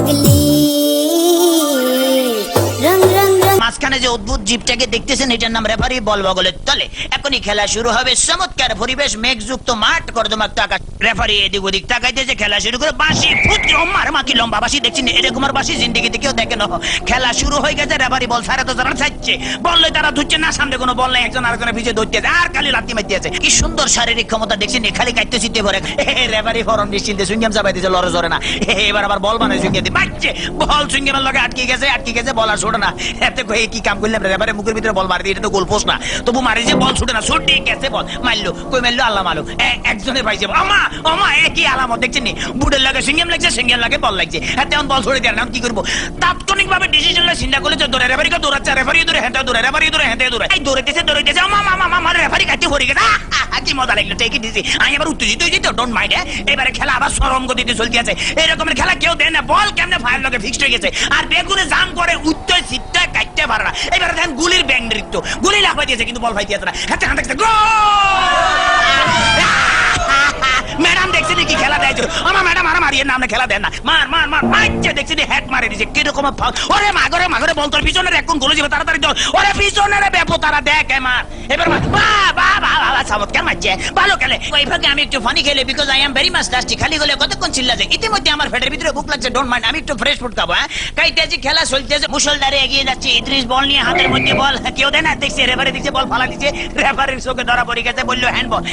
पगली মাঝখানে যে অদ্ভুত জীবটাকে দেখতেছেন, এটার নাম রেফারি বল বগলের তলে। এখনই খেলা শুরু হবে। চমৎকার পরিবেশ, মেঘযুক্ত মাঠ, কর্দমাক্ত আকাশ। রেফারি এদিক ওদিক তাকাইতেছে খেলা শুরু করে, বাঁশি, ফুট মার মাকি লম্বা বাঁশি দেখছি না। এরকম আর বাঁশি জিন্দিগিতে কেউ দেখে না খেলা শুরু হয়ে গেছে রেফারি বল সারা তো তারা ছাড়ছে। বললে তারা ধুচ্ছে, না, সামনে কোনো বল নাই, একজন আরেকজনের পিছিয়ে ধরতে আর খালি লাত্তি মারতে আছে। কি সুন্দর শারীরিক ক্ষমতা দেখছি না, খালি কাটতে চিনতে পারে রেফারি ফরন নিশ্চিন্তে সুইংগাম চাপাই দিয়েছে লড়ে জরে না। এবার আবার বল মানে সুইংগাম দিয়ে। বাচ্চে, বল সুইংগামের লগে আটকে গেছে আটকে গেছে, বল আর ছোটে না। এতে কি কাম করলাম রেবারে মুখের ভিতরে বল মারি এটা তো গোল না। তবু মারি যে বল ছুটে না ছুটে গেছে বল। মারলো, কই মারলো? আল্লাহ মারলো। এ- একজনের পাইছে আমা আমা একই আলামত, দেখছেন নি? বুড়ের লাগে সিঙ্গেম লাগছে সিঙ্গেম লাগে বল লাগছে। হ্যাঁ তেমন বল ছুটে দেয় না কি করব? তাৎক্ষণিক ভাবে ডিসিশনটা চিন্তা করলে তো দৌড়ে রেফারিকে দৌড়াচ্ছে রেফারি দৌড়ে হেঁটে দৌড়ে রেফারি দৌড়ে হেঁটে দৌড়ে এই দৌড়েতেছে দৌড়েতেছে আমা মামা আমা রেফারি কাটি পড়ে গেছে কি মজা লাগল টেকে দিছি আমি এবার উত্তেজিত হয়ে যেত ডোন্ট মাইন্ড এবারে খেলা আবার সরম গতিতে চলতে আছে। এরকমের খেলা কেউ দেয় না, বল কেমনে ফায়ার লগে ফিক্সড হয়ে গেছে। আর বেগুনে জাম করে, উত্তর সিটটা কাটতে পারে না। এবারে দেখেন গুলির ব্যাং নৃত্য গুলি লাফাই দিয়েছে, কিন্তু বল ফাইতে না। হাতে হাতে হাতে ম্যাডাম দেখছি কি খেলা দেয় আমার ম্যাডাম আর মারিয়ে নামে খেলা দেন না। মার মার মার, মারছে দেখছি হ্যাট মারে দিছে কীরকম ওরে মাগরে মাগরে বল, তোর পিছনের এখন গোলে যাবে, তাড়াতাড়ি দৌড়। ওরে পিছনের বেপো তারা দেখ মার। এবার বা বা চমৎকার মারছে? Because I am very much dusty খালি গলে কতক্ষণ চিল্লা ইতিমধ্যে আমার ফেটের ভিতরে বুক লাগছে ডোন্ট আমি একটু ফ্রেশ ফুড খাব হ্যাঁ? কাইতেছি খেলা চলতেছে মুসলদারে এগিয়ে যাচ্ছে। বল নিয়ে হাতের মধ্যে বল কেউ দেয় না, দেখছে রেফারি দিচ্ছে বল ফালা দিচ্ছে। রেফারির চোখে ধরা পড়ে গেছে, বলল হ্যান্ড বল